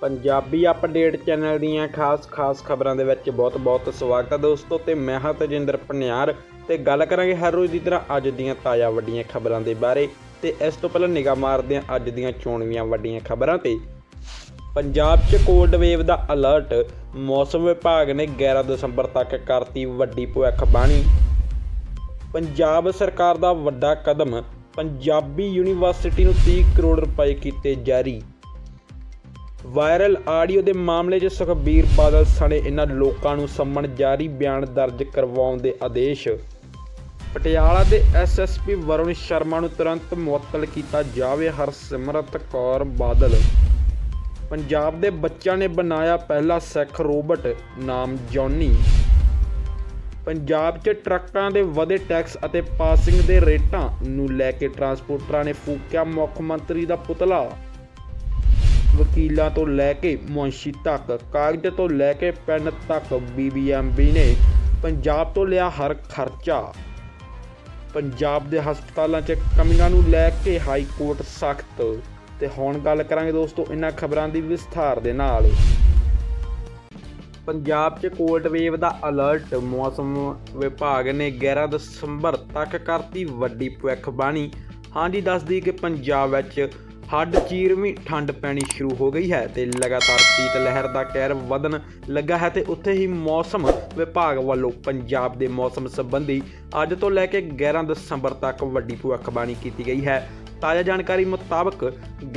Punjabi update channel ਦੀਆਂ ਖਾਸ-ਖਾਸ ਖਬਰਾਂ ਦੇ ਵਿੱਚ ਬਹੁਤ-ਬਹੁਤ ਸਵਾਗਤ ਹੈ ਦੋਸਤੋ ਤੇ ਮੈਂ ਹਾਂ ਤਜਿੰਦਰ ਪਨਿਆਰ ਤੇ ਗੱਲ ਕਰਾਂਗੇ ਹਰ ਰੋਜ਼ ਦੀ ਤਰ੍ਹਾਂ ਅੱਜ ਦੀਆਂ ਤਾਜ਼ਾ ਵੱਡੀਆਂ ਖਬਰਾਂ ਦੇ ਬਾਰੇ ਤੇ ਇਸ ਤੋਂ ਪਹਿਲਾਂ ਨਿਗਾਹ ਮਾਰਦੇ ਹਾਂ ਅੱਜ ਦੀਆਂ ਚੋਣਵੀਆਂ ਵੱਡੀਆਂ ਖਬਰਾਂ ਤੇ। ਪੰਜਾਬ 'ਚ ਕੋਲਡ ਵੇਵ ਦਾ ਅਲਰਟ ਮੌਸਮ ਵਿਭਾਗ ਨੇ 11 ਦਸੰਬਰ ਤੱਕ ਕਰਤੀ ਵੱਡੀ ਭਵਿੱਖਬਾਣੀ ਪੰਜਾਬ ਸਰਕਾਰ ਦਾ ਵੱਡਾ ਕਦਮ, ਪੰਜਾਬੀ ਯੂਨੀਵਰਸਿਟੀ ਨੂੰ 30 ਕਰੋੜ ਰੁਪਏ ਕੀਤੇ ਜਾਰੀ। ਵਾਇਰਲ ਆਡੀਓ ਦੇ ਮਾਮਲੇ 'ਚ ਸੁਖਬੀਰ ਬਾਦਲ ਸਣੇ ਇਹਨਾਂ ਲੋਕਾਂ ਨੂੰ ਸੰਮਣ ਜਾਰੀ ਬਿਆਨ ਦਰਜ ਕਰਵਾਉਣ ਦੇ ਆਦੇਸ਼। ਪਟਿਆਲਾ ਦੇ ਐਸਐਸਪੀ ਵਰੁਣ ਸ਼ਰਮਾ ਨੂੰ ਤੁਰੰਤ ਮੁਅੱਤਲ ਕੀਤਾ ਜਾਵੇ ਹਰਸਿਮਰਤ ਕੌਰ ਬਾਦਲ। ਪੰਜਾਬ ਦੇ ਬੱਚਿਆਂ ਨੇ ਬਣਾਇਆ ਪਹਿਲਾ ਸਿੱਖ ਰੋਬਟ, ਨਾਮ ਜੌਨੀ। ਪੰਜਾਬ 'ਚ ਟਰੱਕਾਂ ਦੇ ਵਧੇ ਟੈਕਸ ਅਤੇ ਪਾਸਿੰਗ ਦੇ ਰੇਟਾਂ ਨੂੰ ਲੈ ਕੇ ਟਰਾਂਸਪੋਰਟਰਾਂ ਨੇ ਫੂਕਿਆ ਮੁੱਖ ਮੰਤਰੀ ਦਾ ਪੁਤਲਾ। ਵਕੀਲਾਂ ਤੋਂ ਲੈ ਕੇ ਮੁੰਸ਼ੀ ਤੱਕ, ਕਾਗਜ਼ ਤੋਂ ਲੈ ਕੇ ਪੈਨ ਤੱਕ ਬੀਬੀਐਮਬੀ ਨੇ ਪੰਜਾਬ ਤੋਂ ਲਿਆ ਹਰ ਖਰਚਾ। ਪੰਜਾਬ ਦੇ ਹਸਪਤਾਲਾਂ 'ਚ ਕਮੀਆਂ ਨੂੰ ਲੈ ਕੇ ਹਾਈ ਕੋਰਟ ਸਖਤ। ਤੇ ਹੁਣ ਗੱਲ ਕਰਾਂਗੇ ਦੋਸਤੋ ਇਹਨਾਂ ਖਬਰਾਂ ਦੀ ਵਿਸਥਾਰ ਦੇ ਨਾਲ। ਪੰਜਾਬ 'ਚ ਕੋਲਡ ਵੇਵ ਦਾ ਅਲਰਟ, ਮੌਸਮ ਵਿਭਾਗ ਨੇ 11 ਦਸੰਬਰ ਤੱਕ ਕਰਤੀ ਵੱਡੀ ਭਵਿੱਖਬਾਣੀ ਹਾਂਜੀ, ਦੱਸਦੀ ਕਿ ਪੰਜਾਬ ਵਿੱਚ ਹੱਡ ਚੀਰਵੀਂ ਠੰਡ ਪੈਣੀ ਸ਼ੁਰੂ ਹੋ ਗਈ ਹੈ ਤੇ ਲਗਾਤਾਰ ਸੀਤ ਲਹਿਰ ਦਾ ਕਹਿਰ ਵਧਣ ਲੱਗਾ ਹੈ ਤੇ ਉੱਥੇ ਹੀ ਮੌਸਮ ਵਿਭਾਗ ਵੱਲੋਂ ਪੰਜਾਬ ਦੇ ਮੌਸਮ ਸੰਬੰਧੀ ਅੱਜ ਤੋਂ ਲੈ ਕੇ 11 ਦਸੰਬਰ ਤੱਕ ਵੱਡੀ ਭਵਿੱਖਬਾਣੀ ਕੀਤੀ ਗਈ ਹੈ। ਤਾਜ਼ਾ ਜਾਣਕਾਰੀ ਮੁਤਾਬਕ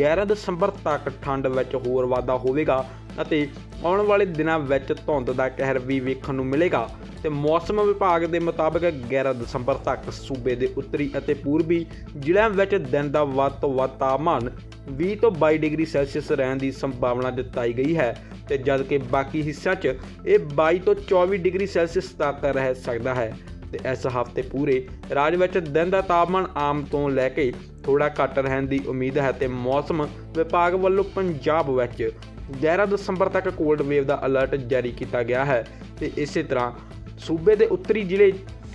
11 ਦਸੰਬਰ ਤੱਕ ਠੰਡ ਵਿੱਚ ਹੋਰ ਵਾਧਾ ਹੋਵੇਗਾ ਅਤੇ ਆਉਣ ਵਾਲੇ ਦਿਨਾਂ ਵਿੱਚ ਧੁੰਦ ਦਾ ਕਹਿਰ ਵੀ ਵੇਖਣ ਨੂੰ ਮਿਲੇਗਾ ਤੇ ਮੌਸਮ ਵਿਭਾਗ ਦੇ ਮੁਤਾਬਕ 11 ਦਸੰਬਰ ਤੱਕ ਸੂਬੇ ਦੇ ਉੱਤਰੀ ਅਤੇ ਪੂਰਬੀ ਜ਼ਿਲ੍ਹਿਆਂ ਵਿੱਚ ਦਿਨ ਦਾ ਵੱਧ ਤੋਂ ਵੱਧ ਤਾਪਮਾਨ 20 ਤੋਂ 22 ਡਿਗਰੀ ਸੈਲਸੀਅਸ ਰਹਿਣ ਦੀ ਸੰਭਾਵਨਾ ਜਤਾਈ ਗਈ ਹੈ ਤੇ ਜਦਕਿ ਬਾਕੀ ਹਿੱਸਿਆਂ 'ਚ ਇਹ 22 ਤੋਂ 24 ਡਿਗਰੀ ਸੈਲਸੀਅਸ ਤੱਕ ਰਹਿ ਸਕਦਾ ਹੈ ਤੇ ਇਸ ਹਫ਼ਤੇ ਪੂਰੇ ਰਾਜ ਵਿੱਚ ਦਿਨ ਦਾ ਤਾਪਮਾਨ ਆਮ ਤੋਂ ਲੈ ਕੇ ਥੋੜਾ ਘੱਟ ਰਹਿਣ ਦੀ ਉਮੀਦ ਹੈ ਤੇ ਮੌਸਮ ਵਿਭਾਗ ਵੱਲੋਂ ਪੰਜਾਬ ਵਿੱਚ 11 ਦਸੰਬਰ ਤੱਕ ਕੋਲਡ ਵੇਵ ਦਾ ਅਲਰਟ ਜਾਰੀ ਕੀਤਾ ਗਿਆ ਹੈ ਤੇ ਇਸੇ ਤਰ੍ਹਾਂ ਸੂਬੇ ਦੇ ਉੱਤਰੀ ਜ਼ਿਲ੍ਹੇ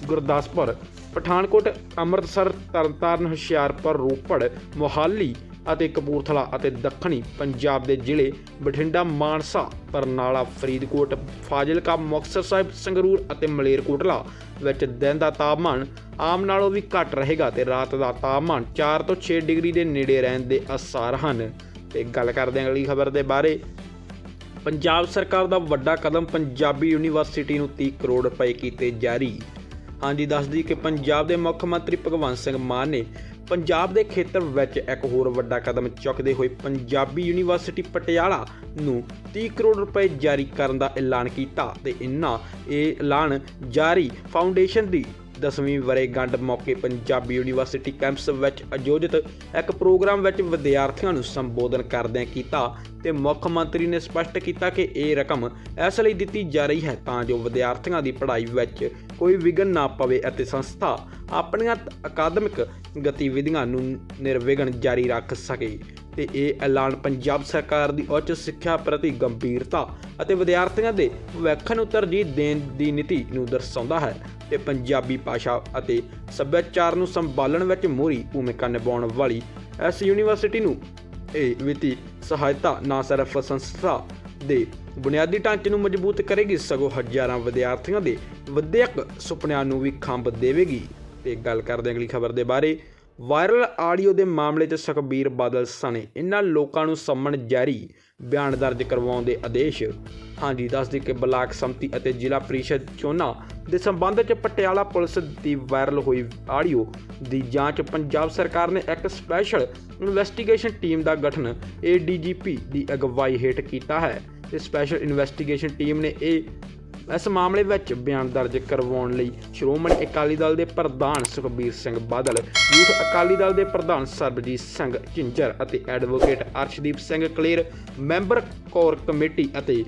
ਗੁਰਦਾਸਪੁਰ, ਪਠਾਨਕੋਟ, ਅੰਮ੍ਰਿਤਸਰ, ਤਰਨਤਾਰਨ, ਹੁਸ਼ਿਆਰਪੁਰ, ਰੋਪੜ, ਮੋਹਾਲੀ ਅਤੇ ਕਪੂਰਥਲਾ ਅਤੇ ਦੱਖਣੀ ਪੰਜਾਬ ਦੇ ਜ਼ਿਲ੍ਹੇ ਬਠਿੰਡਾ, ਮਾਨਸਾ, ਬਰਨਾਲਾ, ਫਰੀਦਕੋਟ, ਫਾਜ਼ਿਲਕਾ, ਮੁਕਤਸਰ ਸਾਹਿਬ, ਸੰਗਰੂਰ ਅਤੇ ਮਲੇਰਕੋਟਲਾ ਵਿੱਚ ਦਿਨ ਦਾ ਤਾਪਮਾਨ ਆਮ ਨਾਲੋਂ ਵੀ ਘੱਟ ਰਹੇਗਾ ਤੇ ਰਾਤ ਦਾ ਤਾਪਮਾਨ 4 ਤੋਂ 6 ਡਿਗਰੀ ਦੇ ਨੇੜੇ ਰਹਿਣ ਦੇ ਅਸਾਰ ਹਨ। ਤੇ ਗੱਲ ਕਰਦੇ ਹਾਂ ਅਗਲੀ ਖਬਰ ਦੇ ਬਾਰੇ। ਪੰਜਾਬ ਸਰਕਾਰ ਦਾ ਵੱਡਾ ਕਦਮ ਪੰਜਾਬੀ ਯੂਨੀਵਰਸਿਟੀ ਨੂੰ 30 ਕਰੋੜ ਰੁਪਏ ਕੀਤੇ ਜਾਰੀ। ਹਾਂਜੀ ਦੱਸਦੀ ਕਿ ਪੰਜਾਬ ਦੇ ਮੁੱਖ ਮੰਤਰੀ ਭਗਵੰਤ ਸਿੰਘ ਮਾਨ ਨੇ ਪੰਜਾਬ ਦੇ ਖੇਤਰ ਵਿੱਚ ਇੱਕ ਹੋਰ ਵੱਡਾ ਕਦਮ ਚੁੱਕਦੇ ਹੋਏ ਪੰਜਾਬੀ ਯੂਨੀਵਰਸਿਟੀ ਪਟਿਆਲਾ ਨੂੰ 30 ਕਰੋੜ ਰੁਪਏ ਜਾਰੀ ਕਰਨ ਦਾ ਐਲਾਨ ਕੀਤਾ ਤੇ ਇਨ੍ਹਾਂ ਇਹ ਐਲਾਨ ਜਾਰੀ ਫਾਊਂਡੇਸ਼ਨ ਦੀ ਦਸਵੀਂ ਵਰੇਗੰਢ ਮੌਕੇ ਪੰਜਾਬੀ ਯੂਨੀਵਰਸਿਟੀ ਕੈਂਪਸ ਵਿੱਚ ਆਯੋਜਿਤ ਇੱਕ ਪ੍ਰੋਗਰਾਮ ਵਿੱਚ ਵਿਦਿਆਰਥੀਆਂ ਨੂੰ ਸੰਬੋਧਨ ਕਰਦਿਆਂ ਕੀਤਾ ਤੇ ਮੁੱਖ ਮੰਤਰੀ ਨੇ ਸਪਸ਼ਟ ਕੀਤਾ ਕਿ ਇਹ ਰਕਮ ਇਸ ਲਈ ਦਿੱਤੀ ਜਾ ਰਹੀ ਹੈ ਤਾਂ ਜੋ ਵਿਦਿਆਰਥੀਆਂ ਦੀ ਪੜ੍ਹਾਈ ਵਿੱਚ ਕੋਈ ਵਿਘਨ ਨਾ ਪਵੇ ਅਤੇ ਸੰਸਥਾ ਆਪਣੀਆਂ ਅਕਾਦਮਿਕ ਗਤੀਵਿਧੀਆਂ ਨੂੰ ਨਿਰਵਿਘਨ ਜਾਰੀ ਰੱਖ ਸਕੇ। ਤੇ ਇਹ ਐਲਾਨ ਪੰਜਾਬ ਸਰਕਾਰ ਦੀ ਉੱਚ ਸਿੱਖਿਆ ਪ੍ਰਤੀ ਗੰਭੀਰਤਾ ਅਤੇ ਵਿਦਿਆਰਥੀਆਂ ਦੇ ਭਵਿੱਖ ਨੂੰ ਤਰਜੀਹ ਦੇਣ ਦੀ ਨੀਤੀ ਨੂੰ ਦਰਸਾਉਂਦਾ ਹੈ ਤੇ ਪੰਜਾਬੀ ਭਾਸ਼ਾ ਅਤੇ ਸੱਭਿਆਚਾਰ ਨੂੰ ਸੰਭਾਲਣ ਵਿੱਚ ਮੋਹਰੀ ਭੂਮਿਕਾ ਨਿਭਾਉਣ ਵਾਲੀ ਇਸ ਯੂਨੀਵਰਸਿਟੀ ਨੂੰ ਇਹ ਵਿੱਤੀ ਸਹਾਇਤਾ ਨਾ ਸਿਰਫ ਸੰਸਥਾ ਦੇ ਬੁਨਿਆਦੀ ਢਾਂਚੇ ਨੂੰ ਮਜ਼ਬੂਤ ਕਰੇਗੀ, ਸਗੋਂ ਹਜ਼ਾਰਾਂ ਵਿਦਿਆਰਥੀਆਂ ਦੇ ਵਿਦਿਅਕ ਸੁਪਨਿਆਂ ਨੂੰ ਵੀ ਖੰਭ ਦੇਵੇਗੀ। ਤੇ ਗੱਲ ਕਰਦੇ ਅਗਲੀ ਖਬਰ ਦੇ ਬਾਰੇ। ਵਾਇਰਲ ਆਡੀਓ ਦੇ ਮਾਮਲੇ 'ਚ ਸੁਖਬੀਰ ਬਾਦਲ ਸਣੇ। ਇਹਨਾਂ ਲੋਕਾਂ ਨੂੰ ਸੰਮਣ ਜਾਰੀ, ਬਿਆਨ ਦਰਜ ਕਰਵਾਉਣ ਦੇ ਆਦੇਸ਼। ਹਾਂਜੀ ਦੱਸਦੀ ਕਿ ਬਲਾਕ ਸੰਮਤੀ ਅਤੇ ਜ਼ਿਲ੍ਹਾ ਪ੍ਰੀਸ਼ਦ ਚੋਣਾਂ ਦੇ ਸੰਬੰਧ 'ਚ ਪਟਿਆਲਾ ਪੁਲਿਸ ਦੀ ਵਾਇਰਲ ਹੋਈ ਆਡੀਓ ਦੀ ਜਾਂਚ। ਪੰਜਾਬ ਸਰਕਾਰ ਨੇ ਇੱਕ ਸਪੈਸ਼ਲ ਇਨਵੈਸਟੀਗੇਸ਼ਨ ਟੀਮ ਦਾ ਗਠਨ ਏਡੀਜੀਪੀ ਦੀ ਅਗਵਾਈ ਹੇਠ ਕੀਤਾ ਹੈ। ਤੇ ਸਪੈਸ਼ਲ ਇਨਵੈਸਟੀਗੇਸ਼ਨ ਟੀਮ ਨੇ ਇਹ ਇਸ ਮਾਮਲੇ ਵਿੱਚ ਬਿਆਨ ਦਰਜ ਕਰਵਾਉਣ ਲਈ ਸ਼੍ਰੋਮਣੀ ਅਕਾਲੀ ਦਲ ਦੇ ਪ੍ਰਧਾਨ ਸੁਖਬੀਰ ਸਿੰਘ ਬਾਦਲ, ਯੂਥ ਅਕਾਲੀ ਦਲ ਦੇ ਪ੍ਰਧਾਨ ਸਰਬਜੀਤ ਸਿੰਘ ਝਿੰਜਰ ਅਤੇ advocate Arshdeep Singh Kaler, member core committee ਅਤੇ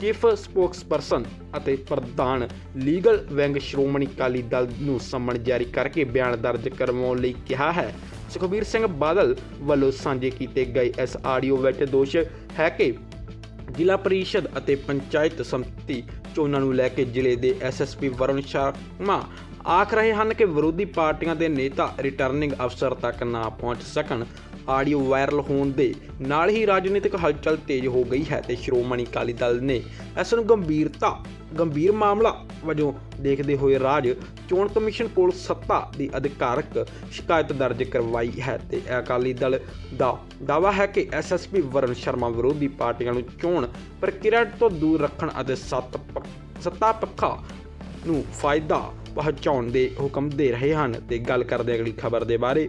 ਚੀਫ ਸਪੋਕਸਪਰਸਨ ਅਤੇ ਪ੍ਰਧਾਨ ਲੀਗਲ ਵਿੰਗ ਸ਼੍ਰੋਮਣੀ ਅਕਾਲੀ ਦਲ ਨੂੰ ਸੰਮਣ ਜਾਰੀ ਕਰਕੇ ਬਿਆਨ ਦਰਜ ਕਰਵਾਉਣ ਲਈ ਕਿਹਾ ਹੈ। ਸੁਖਬੀਰ ਸਿੰਘ ਬਾਦਲ ਵੱਲੋਂ ਸਾਂਝੇ ਕੀਤੇ ਗਏ ਇਸ ਆਡੀਓ ਵਿੱਚ ਦੋਸ਼ ਹੈ ਕਿ ਜ਼ਿਲ੍ਹਾ ਪਰਿਸ਼ਦ ਅਤੇ ਪੰਚਾਇਤ ਸੰਮਤੀ ਚੋਣਾਂ ਨੂੰ ਲੈ ਕੇ ਜ਼ਿਲ੍ਹੇ ਦੇ ਐਸਐਸਪੀ ਵਰੁਣ ਸ਼ਰਮਾ ਆਖ ਰਹੇ ਹਨ ਕਿ ਵਿਰੋਧੀ ਪਾਰਟੀਆਂ ਦੇ ਨੇਤਾ ਰਿਟਰਨਿੰਗ ਅਫਸਰ ਤੱਕ ਨਾ ਪਹੁੰਚ ਸਕਣ। ਆਡੀਓ ਵਾਇਰਲ ਹੋਣ ਦੇ ਨਾਲ ਹੀ ਰਾਜਨੀਤਿਕ ਹਲਚਲ ਤੇਜ਼ ਹੋ ਗਈ ਹੈ ਤੇ ਸ਼੍ਰੋਮਣੀ ਅਕਾਲੀ ਦਲ ਨੇ ਇਸ ਨੂੰ ਗੰਭੀਰਤਾ, ਗੰਭੀਰ ਮਾਮਲਾ ਵਜੋਂ ਦੇਖਦੇ ਹੋਏ ਰਾਜ ਚੋਣ ਕਮਿਸ਼ਨ ਕੋਲ ਸੱਤਾ ਦੀ ਅਧਿਕਾਰਕ ਸ਼ਿਕਾਇਤ ਦਰਜ ਕਰਵਾਈ ਹੈ ਤੇ ਅਕਾਲੀ ਦਲ ਦਾ ਦਾਅਵਾ ਹੈ ਕਿ ਐਸਐਸਪੀ ਵਰਨ ਸ਼ਰਮਾ ਵਿਰੋਧੀ ਪਾਰਟੀਆਂ ਨੂੰ ਚੋਣ ਪ੍ਰਕਿਰਿਆ ਤੋਂ ਦੂਰ ਰੱਖਣ ਅਤੇ ਸੱਤ ਪ- ਸੱਤਾ ਪੱਖਾ ਨੂੰ ਫਾਇਦਾ ਪਹੁੰਚਾਉਣ ਦੇ ਹੁਕਮ ਦੇ ਰਹੇ ਹਨ ਤੇ ਗੱਲ ਕਰਦੇ ਅਗਲੀ ਖਬਰ ਦੇ ਬਾਰੇ।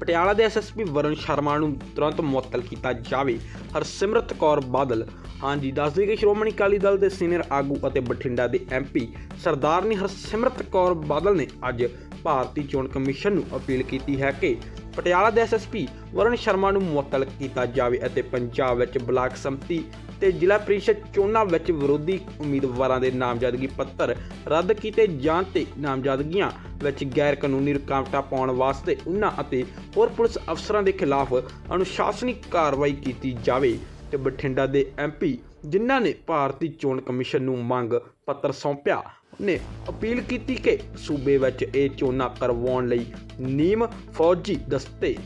ਪਟਿਆਲਾ ਦੇ ਐਸਐਸਪੀ ਵਰੁਣ ਸ਼ਰਮਾ ਨੂੰ ਤੁਰੰਤ ਮੁਅੱਤਲ ਕੀਤਾ ਜਾਵੇ। ਹਰਸਿਮਰਤ ਕੌਰ ਬਾਦਲ, ਹਾਂਜੀ ਦੱਸਦੇ ਕਿ ਸ਼੍ਰੋਮਣੀ ਅਕਾਲੀ ਦਲ ਦੇ ਸੀਨੀਅਰ ਆਗੂ ਅਤੇ ਬਠਿੰਡਾ ਦੇ ਐਮਪੀ ਸਰਦਾਰਨੀ ਹਰਸਿਮਰਤ ਕੌਰ ਬਾਦਲ ਨੇ ਅੱਜ ਭਾਰਤੀ ਚੋਣ ਕਮਿਸ਼ਨ ਨੂੰ ਅਪੀਲ ਕੀਤੀ ਹੈ ਕਿ ਪਟਿਆਲਾ ਦੇ ਐਸਐਸਪੀ ਵਰਨ ਸ਼ਰਮਾ ਨੂੰ ਮੁਅੱਤਲ ਕੀਤਾ ਜਾਵੇ ਅਤੇ ਪੰਜਾਬ ਵਿੱਚ ਬਲਾਕ ਸੰਮਤੀ ਤੇ ਜ਼ਿਲ੍ਹਾ ਪ੍ਰੀਸ਼ਦ ਚੋਣਾਂ ਵਿੱਚ ਵਿਰੋਧੀ ਉਮੀਦਵਾਰਾਂ ਦੇ ਨਾਮਜ਼ਦਗੀ ਪੱਤਰ ਰੱਦ ਕੀਤੇ ਜਾਣ ਤੇ ਨਾਮਜ਼ਦਗੀਆਂ ਵਿੱਚ ਗੈਰ ਕਾਨੂੰਨੀ ਰੁਕਾਵਟਾਂ ਪਾਉਣ ਵਾਸਤੇ ਉਹਨਾਂ ਅਤੇ ਹੋਰ ਪੁਲਿਸ ਅਫਸਰਾਂ ਦੇ ਖਿਲਾਫ ਅਨੁਸ਼ਾਸਨਿਕ ਕਾਰਵਾਈ ਕੀਤੀ ਜਾਵੇ ਤੇ ਬਠਿੰਡਾ ਦੇ ਐਮਪੀ ਜਿਨ੍ਹਾਂ ਨੇ ਭਾਰਤੀ ਚੋਣ ਕਮਿਸ਼ਨ ਨੂੰ ਮੰਗ ਪੱਤਰ ਸੌਂਪਿਆ, ਨੇ ਅਪੀਲ ਕੀਤੀ ਕਿ ਸੂਬੇ ਵਿੱਚ ਇਹ ਚੋਣਾਂ ਕਰਵਾਉਣ ਲਈ ਨੀਮ ਫੌਜੀ ਦਸਤੇ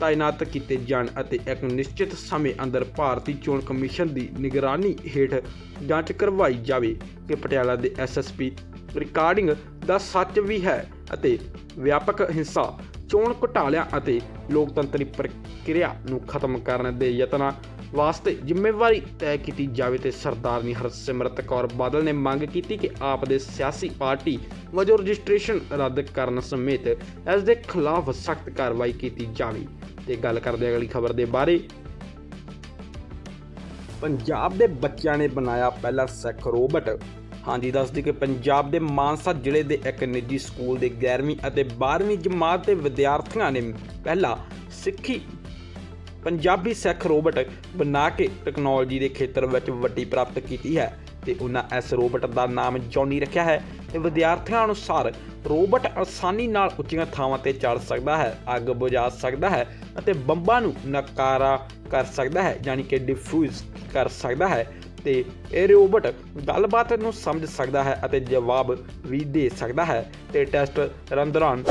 ਤਾਇਨਾਤ ਕੀਤੇ ਜਾਣ ਅਤੇ ਇੱਕ ਨਿਸ਼ਚਿਤ ਸਮੇਂ ਅੰਦਰ ਭਾਰਤੀ ਚੋਣ ਕਮਿਸ਼ਨ ਦੀ ਨਿਗਰਾਨੀ ਹੇਠ ਜਾਂਚ ਕਰਵਾਈ ਜਾਵੇ ਕਿ ਪਟਿਆਲਾ ਦੇ ਐਸਐਸਪੀ ਰਿਕਾਰਡਿੰਗ ਦਾ ਸੱਚ ਵੀ ਹੈ ਅਤੇ ਵਿਆਪਕ ਹਿੰਸਾ, ਚੋਣ ਘੁਟਾਲਿਆਂ ਅਤੇ ਲੋਕਤੰਤਰੀ ਪ੍ਰਕਿਰਿਆ ਨੂੰ ਖਤਮ ਕਰਨ ਦੇ ਯਤਨਾਂ ਵਾਸਤੇ ਜ਼ਿੰਮੇਵਾਰੀ ਤੈਅ ਕੀਤੀ ਜਾਵੇ ਤੇ ਸਰਦਾਰਨੀ ਹਰਸਿਮਰਤ ਕੌਰ ਬਾਦਲ ਨੇ ਮੰਗ ਕੀਤੀ ਕਿ ਆਪ ਦੇ ਸਿਆਸੀ ਪਾਰਟੀ ਵਜੋਂ ਰਜਿਸਟ੍ਰੇਸ਼ਨ ਰੱਦ ਕਰਨ ਸਮੇਤ ਇਸ ਦੇ ਖਿਲਾਫ ਸਖਤ ਕਾਰਵਾਈ ਕੀਤੀ ਜਾਵੇ। ਤੇ ਗੱਲ ਕਰਦੇ ਅਗਲੀ ਖਬਰ ਦੇ ਬਾਰੇ। ਪੰਜਾਬ ਦੇ ਬੱਚਿਆਂ ਨੇ ਬਣਾਇਆ ਪਹਿਲਾ ਸਿੱਖ ਰੋਬਟ। ਹਾਂਜੀ ਦੱਸਦੀ ਕਿ ਪੰਜਾਬ ਦੇ ਮਾਨਸਾ ਜ਼ਿਲ੍ਹੇ ਦੇ ਇੱਕ ਨਿੱਜੀ ਸਕੂਲ ਦੇ 11ਵੀਂ ਅਤੇ 12ਵੀਂ ਜਮਾਤ ਦੇ ਵਿਦਿਆਰਥੀਆਂ ਨੇ ਪਹਿਲਾ ਸਿੱਖੀ ਪੰਜਾਬੀ ਸਿੱਖ ਰੋਬਟ ਬਣਾ ਕੇ ਟੈਕਨੋਲੋਜੀ ਦੇ ਖੇਤਰ ਵਿੱਚ ਵੱਡੀ ਪ੍ਰਾਪਤ ਕੀਤੀ ਹੈ ਤੇ ਉਹਨਾਂ ਇਸ ਰੋਬਟ ਦਾ ਨਾਮ ਜੌਨੀ ਰੱਖਿਆ ਹੈ ਤੇ ਵਿਦਿਆਰਥੀਆਂ ਅਨੁਸਾਰ ਰੋਬਟ ਆਸਾਨੀ ਨਾਲ ਉੱਚੀਆਂ ਥਾਵਾਂ ਤੇ ਚੜ ਸਕਦਾ ਹੈ, ਅੱਗ ਬੁਝਾ ਸਕਦਾ ਹੈ ਅਤੇ ਬੰਬਾਂ ਨੂੰ ਨਕਾਰਾ ਕਰ ਸਕਦਾ ਹੈ, ਯਾਨੀ ਕਿ ਡਿਫਿਊਜ਼ ਕਰ ਸਕਦਾ ਹੈ ਤੇ ਇਹ ਰੋਬਟ ਗੱਲਬਾਤ ਨੂੰ ਸਮਝ ਸਕਦਾ ਹੈ ਅਤੇ ਜਵਾਬ ਵੀ ਦੇ ਸਕਦਾ ਹੈ ਤੇ ਟੈਸਟ ਰਨ ਦੌਰਾਨ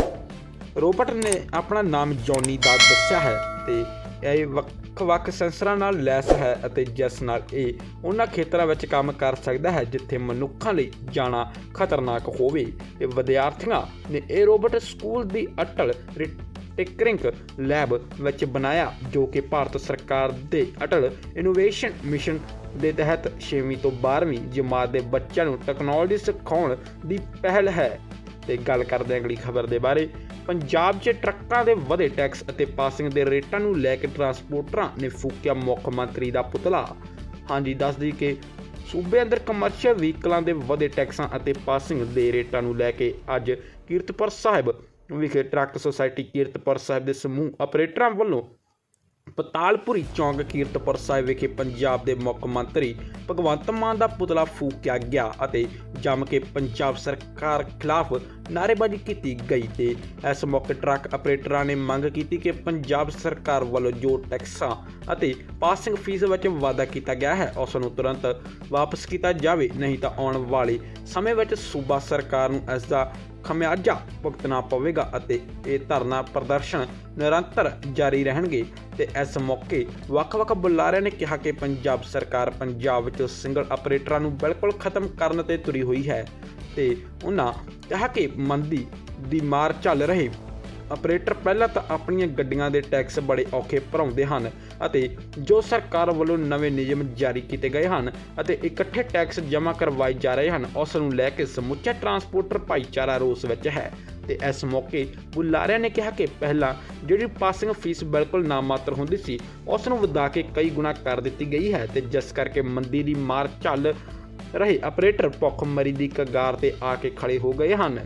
ਰੋਬਟ ਨੇ ਆਪਣਾ ਨਾਮ ਜੌਨੀ ਦਾ ਦੱਸਿਆ ਹੈ ਤੇ ਇਹ ਵੱਖ-ਵੱਖ ਸੈਂਸਰਾਂ ਨਾਲ ਲੈਸ ਹੈ ਅਤੇ ਜਿਸ ਨਾਲ ਇਹ ਉਹਨਾਂ ਖੇਤਰਾਂ ਵਿੱਚ ਕੰਮ ਕਰ ਸਕਦਾ ਹੈ ਜਿੱਥੇ ਮਨੁੱਖਾਂ ਲਈ ਜਾਣਾ ਖਤਰਨਾਕ ਹੋਵੇ। ਤੇ ਵਿਦਿਆਰਥੀਆਂ ਨੇ ਇਹ ਰੋਬਟ ਸਕੂਲ ਦੀ ਅਟਲ ਟਿਕਰਿੰਗ ਲੈਬ ਵਿੱਚ ਬਣਾਇਆ, ਜੋ ਕਿ ਭਾਰਤ ਸਰਕਾਰ ਦੇ ਅਟਲ ਇਨੋਵੇਸ਼ਨ ਮਿਸ਼ਨ ਦੇ ਤਹਿਤ 6ਵੀਂ ਤੋਂ 12ਵੀਂ ਜਮਾਤ ਦੇ ਬੱਚਿਆਂ ਨੂੰ ਟੈਕਨੋਲੋਜੀ ਸਿਖਾਉਣ ਦੀ ਪਹਿਲ ਹੈ। ਤੇ ਗੱਲ ਕਰਦੇ ਹਾਂ ਅਗਲੀ ਖਬਰ ਦੇ ਬਾਰੇ। ਪੰਜਾਬ 'ਚ ਟਰੱਕਾਂ ਦੇ ਵਧੇ ਟੈਕਸ ਅਤੇ ਪਾਸਿੰਗ ਦੇ ਰੇਟਾਂ ਨੂੰ ਲੈ ਕੇ ਟਰਾਂਸਪੋਰਟਰਾਂ ਨੇ ਫੂਕਿਆ ਮੁੱਖ ਮੰਤਰੀ ਦਾ ਪੁਤਲਾ। ਹਾਂਜੀ, ਦੱਸ ਦਈਏ ਕਿ ਸੂਬੇ ਅੰਦਰ ਕਮਰਸ਼ੀਅਲ ਵਹੀਕਲਾਂ ਦੇ ਵਧੇ ਟੈਕਸਾਂ ਅਤੇ ਪਾਸਿੰਗ ਦੇ ਰੇਟਾਂ ਨੂੰ ਲੈ ਕੇ ਅੱਜ ਕੀਰਤਪੁਰ ਸਾਹਿਬ ਵਿਖੇ ਟਰੱਕ ਸੁਸਾਇਟੀ ਕੀਰਤਪੁਰ ਸਾਹਿਬ ਦੇ ਸਮੂਹ ਆਪਰੇਟਰਾਂ ਵੱਲੋਂ ਪਤਾਲਪੁਰੀ ਚੌਂਕ ਕੀਰਤਪੁਰ ਸਾਹਿਬ ਵਿਖੇ ਪੰਜਾਬ ਦੇ ਮੁੱਖ ਮੰਤਰੀ ਭਗਵੰਤ ਮਾਨ ਦਾ ਪੁਤਲਾ ਫੂਕਿਆ ਗਿਆ ਅਤੇ ਜੰਮ ਕੇ ਪੰਜਾਬ ਸਰਕਾਰ ਖਿਲਾਫ ਨਾਅਰੇਬਾਜ਼ੀ ਕੀਤੀ ਗਈ ਤੇ ਇਸ ਮੌਕੇ ਟਰੱਕ ਆਪਰੇਟਰਾਂ ਨੇ ਮੰਗ ਕੀਤੀ ਕਿ ਪੰਜਾਬ ਸਰਕਾਰ ਵੱਲੋਂ ਜੋ ਟੈਕਸਾਂ ਅਤੇ ਪਾਸਿੰਗ ਫੀਸ ਵਿੱਚ ਵਾਅਦਾ ਕੀਤਾ ਗਿਆ ਹੈ, ਉਸ ਨੂੰ ਤੁਰੰਤ ਵਾਪਸ ਕੀਤਾ ਜਾਵੇ, ਨਹੀਂ ਤਾਂ ਆਉਣ ਵਾਲੇ ਸਮੇਂ ਵਿੱਚ ਸੂਬਾ ਸਰਕਾਰ ਨੂੰ ਇਸ ਦਾ ਖਮਿਆਜਾ ਭੁਗਤਣਾ ਪਵੇਗਾ ਅਤੇ ਇਹ ਧਰਨਾ ਪ੍ਰਦਰਸ਼ਨ ਨਿਰੰਤਰ ਜਾਰੀ ਰਹਿਣਗੇ ਤੇ ਇਸ ਮੌਕੇ ਵੱਖ-ਵੱਖ ਬੁਲਾਰਿਆਂ ਨੇ ਕਿਹਾ ਕਿ ਪੰਜਾਬ ਸਰਕਾਰ ਪੰਜਾਬ ਵਿੱਚ ਸਿੰਗਲ ਆਪਰੇਟਰਾਂ ਨੂੰ ਬਿਲਕੁਲ ਖਤਮ ਕਰਨ ਤੇ ਤੁਰੀ ਹੋਈ ਹੈ ਤੇ ਉਹਨਾਂ ਕਿਹਾ ਕਿ ਮੰਦੀ ਦੀ ਮਾਰ ਚੱਲ ਰਹੇ ਆਪਰੇਟਰ ਪਹਿਲਾਂ ਤਾਂ ਆਪਣੀਆਂ ਗੱਡੀਆਂ ਦੇ ਟੈਕਸ ਬੜੇ ਔਖੇ ਭਰਾਉਂਦੇ ਹਨ ਅਤੇ ਜੋ ਸਰਕਾਰ ਵੱਲੋਂ ਨਵੇਂ ਨਿਯਮ ਜਾਰੀ ਕੀਤੇ ਗਏ ਹਨ ਅਤੇ ਇਕੱਠੇ ਟੈਕਸ ਜਮ੍ਹਾਂ ਕਰਵਾਏ ਜਾ ਰਹੇ ਹਨ, ਉਸ ਨੂੰ ਲੈ ਕੇ ਸਮੁੱਚਾ ਟਰਾਂਸਪੋਰਟਰ ਭਾਈਚਾਰਾ ਰੋਸ ਵਿੱਚ ਹੈ। ਤੇ ਇਸ ਮੌਕੇ ਬੁਲਾਰਿਆਂ ਨੇ ਕਿਹਾ ਕਿ ਪਹਿਲਾਂ ਜਿਹੜੀ ਪਾਸਿੰਗ ਫੀਸ ਬਿਲਕੁਲ ਨਾਮਾਤਰ ਹੁੰਦੀ ਸੀ, ਉਸ ਨੂੰ ਵਧਾ ਕੇ ਕਈ ਗੁਣਾ ਕਰ ਦਿੱਤੀ ਗਈ ਹੈ ਤੇ ਜਿਸ ਕਰਕੇ ਮੰਦੀ ਦੀ ਮਾਰ ਚੱਲ ਰਹੇ ਆਪਰੇਟਰ ਭੁੱਖਮਰੀ ਦੀ ਕਗਾਰ ਤੇ ਆ ਕੇ ਖੜੇ ਹੋ ਗਏ ਹਨ।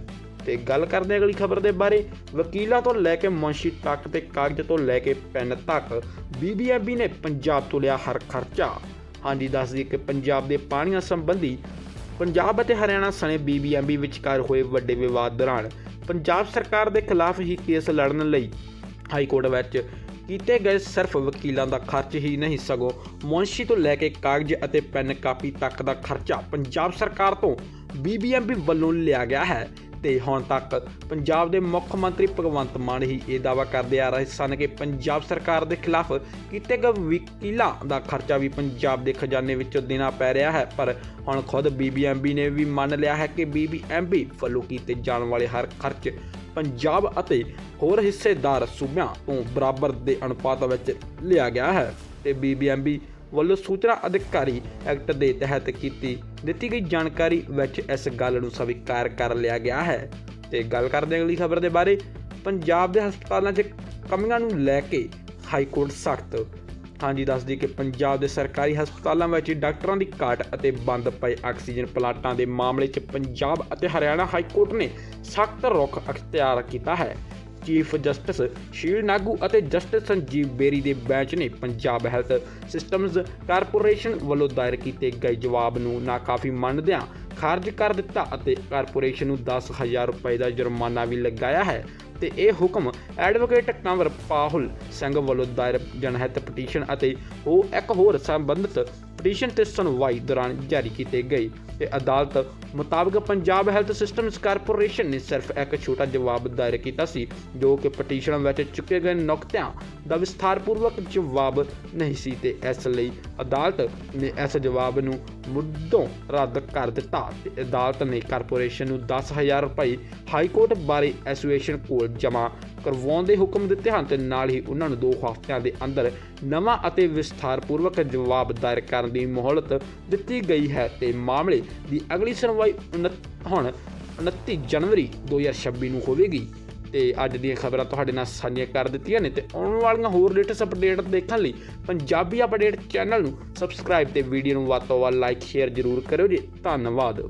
ਤੇ ਗੱਲ ਕਰਦੇ ਅਗਲੀ ਖਬਰ ਦੇ ਬਾਰੇ। ਵਕੀਲਾਂ ਤੋਂ ਲੈ ਕੇ ਮੁਨਸ਼ੀ ਤੱਕ ਤੇ ਕਾਗਜ਼ ਤੋਂ ਲੈ ਕੇ ਪੈਨ ਤੱਕ ਬੀਬੀਐਮਬੀ ਨੇ ਪੰਜਾਬ ਤੋਂ ਲਿਆ ਹਰ ਖਰਚਾ। ਹਾਂਜੀ ਦੱਸਦੀ ਕਿ ਪੰਜਾਬ ਦੇ ਪਾਣੀਆਂ ਸੰਬੰਧੀ ਪੰਜਾਬ ਅਤੇ ਹਰਿਆਣਾ ਸਣੇ ਬੀਬੀਐਮਬੀ ਵਿਚਕਾਰ ਹੋਏ ਵੱਡੇ ਵਿਵਾਦ ਦੌਰਾਨ ਪੰਜਾਬ ਸਰਕਾਰ ਦੇ ਖਿਲਾਫ ਹੀ ਕੇਸ ਲੜਨ ਲਈ ਹਾਈ ਕੋਰਟ ਵਿੱਚ ਕੀਤੇ ਗਏ ਸਿਰਫ ਵਕੀਲਾਂ ਦਾ ਖਰਚ ਹੀ ਨਹੀਂ, ਸਗੋਂ ਮੁਨਸ਼ੀ ਤੋਂ ਲੈ ਕੇ ਕਾਗਜ਼ ਅਤੇ ਪੈਨ ਕਾਪੀ ਤੱਕ ਦਾ ਖਰਚਾ ਪੰਜਾਬ ਸਰਕਾਰ ਤੋਂ ਬੀਬੀਐਮਬੀ ਵੱਲੋਂ ਲਿਆ ਗਿਆ ਹੈ। ਤੇ ਹੁਣ ਤੱਕ ਪੰਜਾਬ ਦੇ ਮੁੱਖ ਮੰਤਰੀ ਭਗਵੰਤ ਮਾਨ ਹੀ ਇਹ ਦਾਅਵਾ ਕਰਦੇ ਆ ਰਹੇ ਸਨ ਕਿ ਪੰਜਾਬ ਸਰਕਾਰ ਦੇ ਖਿਲਾਫ ਕੀਤੇ ਗਏ ਵਕੀਲਾਂ ਦਾ ਖਰਚਾ ਵੀ ਪੰਜਾਬ ਦੇ ਖਜ਼ਾਨੇ ਵਿੱਚੋਂ ਦੇਣਾ ਪੈ ਰਿਹਾ ਹੈ। ਪਰ ਹੁਣ ਖੁਦ ਬੀਬੀਐਮਬੀ ਨੇ ਵੀ ਮੰਨ ਲਿਆ ਹੈ ਕਿ ਬੀਬੀਐਮਬੀ ਵੱਲੋਂ ਕੀਤੇ ਜਾਣ ਵਾਲੇ ਹਰ ਖਰਚ ਪੰਜਾਬ ਅਤੇ ਹੋਰ ਹਿੱਸੇਦਾਰ ਸੂਬਿਆਂ ਤੋਂ ਬਰਾਬਰ ਦੇ ਅਨੁਪਾਤ ਵਿੱਚ ਲਿਆ ਗਿਆ ਹੈ ਤੇ ਬੀਬੀਐਮਬੀ ਵੱਲੋਂ ਸੂਚਨਾ ਅਧਿਕਾਰੀ ਐਕਟ ਦੇ ਤਹਿਤ ਕੀਤੀ, ਦਿੱਤੀ ਗਈ ਜਾਣਕਾਰੀ ਵਿੱਚ ਇਸ ਗੱਲ ਨੂੰ ਸਵੀਕਾਰ ਕਰ ਲਿਆ ਗਿਆ ਹੈ। ਤੇ ਗੱਲ ਕਰਦੇ ਹਾਂ ਅਗਲੀ ਖਬਰ ਦੇ ਬਾਰੇ। ਪੰਜਾਬ ਦੇ ਹਸਪਤਾਲਾਂ 'ਚ ਕਮੀਆਂ ਨੂੰ ਲੈ ਕੇ ਹਾਈ ਕੋਰਟ ਸਖਤ। ਹਾਂਜੀ ਦੱਸਦੀ ਕਿ ਪੰਜਾਬ ਦੇ ਸਰਕਾਰੀ ਹਸਪਤਾਲਾਂ ਵਿੱਚ ਡਾਕਟਰਾਂ ਦੀ ਘਾਟ ਅਤੇ ਬੰਦ ਪਏ ਆਕਸੀਜਨ ਪਲਾਂਟਾਂ ਦੇ ਮਾਮਲੇ 'ਚ ਪੰਜਾਬ ਅਤੇ ਹਰਿਆਣਾ ਹਾਈ ਕੋਰਟ ਨੇ ਸਖਤ ਰੁਖ ਅਖਤਿਆਰ ਕੀਤਾ ਹੈ। ਚੀਫ ਜਸਟਿਸ ਸ਼ੀਲ ਨਾਗੂ ਅਤੇ ਜਸਟਿਸ ਸੰਜੀਵ ਬੇਰੀ ਦੇ ਬੈਂਚ ਨੇ ਪੰਜਾਬ ਹੈਲਥ ਸਿਸਟਮਜ਼ ਕਾਰਪੋਰੇਸ਼ਨ ਵੱਲੋਂ ਦਾਇਰ ਕੀਤੇ ਗਏ ਜਵਾਬ ਨੂੰ ਨਾਕਾਫੀ ਮੰਨਦਿਆਂ ਖਾਰਜ ਕਰ ਦਿੱਤਾ ਅਤੇ ਕਾਰਪੋਰੇਸ਼ਨ ਨੂੰ 10000 ਰੁਪਏ ਦਾ ਜੁਰਮਾਨਾ ਵੀ ਲਗਾਇਆ ਹੈ ਤੇ ਇਹ ਹੁਕਮ ਐਡਵੋਕੇਟ ਕੰਵਰ ਪਾਹੁਲ ਸਿੰਘ ਵੱਲੋਂ ਦਾਇਰ ਜਨਹਿਤ ਪਟੀਸ਼ਨ ਅਤੇ ਉਹ ਇੱਕ ਹੋਰ ਸੰਬੰਧਿਤ ਪਟੀਸ਼ਨ ਤੇ ਸੁਣਵਾਈ ਦੌਰਾਨ ਜਾਰੀ ਕੀਤੇ ਗਏ ਤੇ ਅਦਾਲਤ ਮੁਤਾਬਕ ਪੰਜਾਬ ਹੈਲਥ ਸਿਸਟਮਸ ਕਾਰਪੋਰੇਸ਼ਨ ਨੇ ਸਿਰਫ ਇੱਕ ਛੋਟਾ ਜਵਾਬ ਦਾਇਰ ਕੀਤਾ ਸੀ, ਜੋ ਕਿ ਪਟੀਸ਼ਨ ਵਿੱਚ ਚੁੱਕੇ ਗਏ ਨੁਕਤਿਆਂ ਦਾ ਵਿਸਥਾਰਪੂਰਵਕ ਜਵਾਬ ਨਹੀਂ ਸੀ ਤੇ ਇਸ ਲਈ ਅਦਾਲਤ ਨੇ ਇਸ ਜਵਾਬ ਨੂੰ ਮੁੱਦੋਂ ਰੱਦ ਕਰ ਦਿੱਤਾ ਤੇ ਅਦਾਲਤ ਨੇ ਕਾਰਪੋਰੇਸ਼ਨ ਨੂੰ 10000 ਰੁਪਏ ਹਾਈ ਕੋਰਟ ਬਾਰੇ ਐਸੋਸੀਏਸ਼ਨ ਕੋਲ ਜਮ੍ਹਾਂ ਕਰਵਾਉਣ ਦੇ ਹੁਕਮ ਦਿੱਤੇ ਹਨ ਤੇ ਨਾਲ ਹੀ ਉਹਨਾਂ ਨੂੰ 2 ਹਫ਼ਤਿਆਂ ਦੇ ਅੰਦਰ ਨਵਾਂ ਅਤੇ ਵਿਸਥਾਰਪੂਰਵਕ ਜਵਾਬ ਦਾਇਰ ਕਰਨ ਦੀ ਮੋਹਲਤ ਦਿੱਤੀ ਗਈ ਹੈ ਤੇ ਮਾਮਲੇ ਦੀ ਅਗਲੀ ਸੁਣਵਾਈ ਉਨੱਤ- ਹੁਣ 29 ਜਨਵਰੀ 2026 ਨੂੰ ਹੋਵੇਗੀ। ਤੇ ਅੱਜ ਦੀਆਂ ਖਬਰਾਂ ਤੁਹਾਡੇ ਨਾਲ ਸਾਂਝੀਆਂ ਕਰ ਦਿੱਤੀਆਂ ਨੇ ਤੇ ਆਉਣ ਵਾਲੀਆਂ ਹੋਰ ਲੇਟੈਸਟ ਅਪਡੇਟ ਦੇਖਣ ਲਈ ਪੰਜਾਬੀ ਅਪਡੇਟ ਚੈਨਲ ਨੂੰ ਸਬਸਕ੍ਰਾਈਬ ਤੇ ਵੀਡੀਓ ਨੂੰ ਵੱਧ ਤੋਂ ਵੱਧ ਲਾਈਕ, ਸ਼ੇਅਰ ਜ਼ਰੂਰ ਕਰਿਓ ਜੀ। ਧੰਨਵਾਦ।